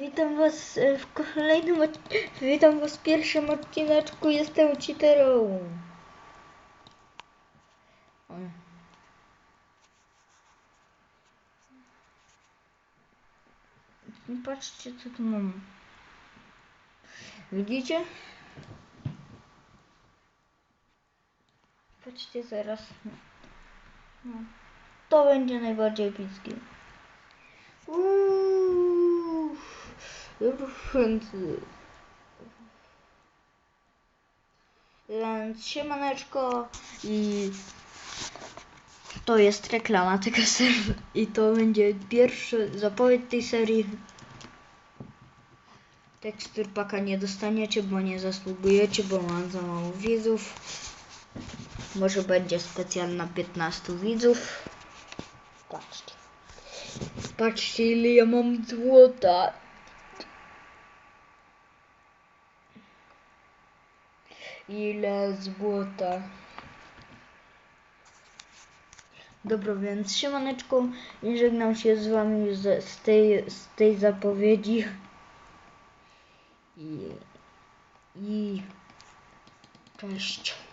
Witam was e, w kolejnym. Witam was w pierwszym odcineczku. Jestem cheaterą. Patrzcie co tu mam. Widzicie? Patrzcie zaraz. No. To będzie najbardziej epicki. Więc siemaneczko i to jest reklama tego serwera i to będzie pierwsza zapowiedź tej serii. Tekstur paka nie dostaniecie, bo nie zasługujecie, bo mam za mało widzów. Może będzie specjalna 15 widzów. Patrzcie. Patrzcie ile ja mam złota. Ile złota. Dobra, więc siemaneczko i żegnam się z wami z, z, tej, z tej zapowiedzi. I, I cześć.